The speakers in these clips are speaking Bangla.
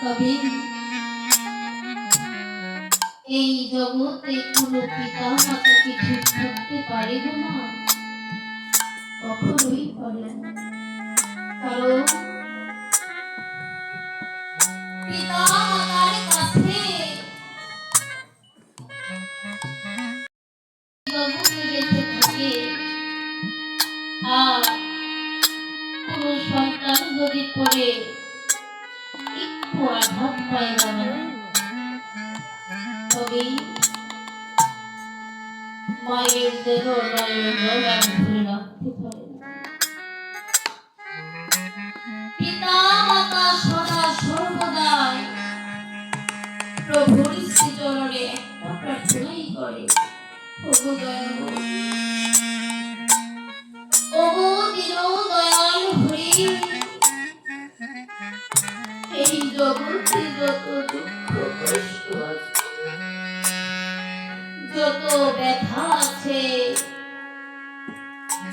তবে এই জগতে কোনো পিতা মাতাকে ঠিক থাকতে পারে গো কখনোই পারে কারণ পিতা মাতার কাছে কোনো সন্তান যদি পড়ে একটু আঘাত প্রভুর শ্রীচরণে প্রার্থনাই করে দীন দয়াল হরি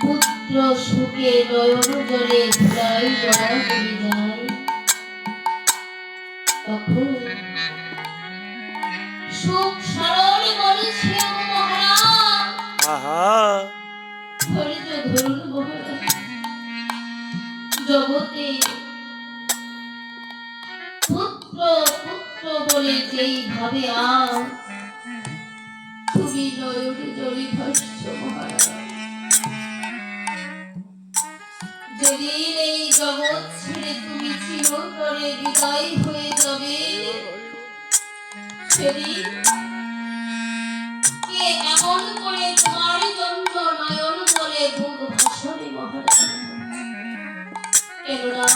পুত্র সুখে নয়ন জলে ধুলাই জড়া হয়ে যায় তখন সুখ ধরুন মহারাজ জগতে পুত্র পুত্র বলে যেই ভাবে তুমি নয়নে জলে ভাসছ যেদিন এই জগৎ ছেড়ে তুমি চিরতরে বিদায় হয়ে যাবে, সেদিন কে এমন করে তোমার জন্য নয়ন বলে বুক ভাসবে মহারাজ। কেননা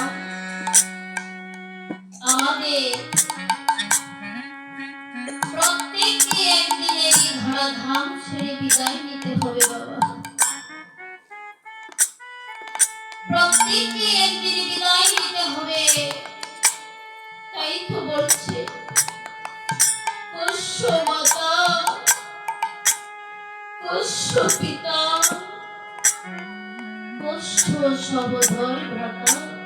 ধাম ছেড়ে বিদায় নিতে হবে, বাবা। প্রত্যেককে একদিন বিদায় নিতে হবে, তাই তো বলছে। পিতা সবধর ভ্রাতা।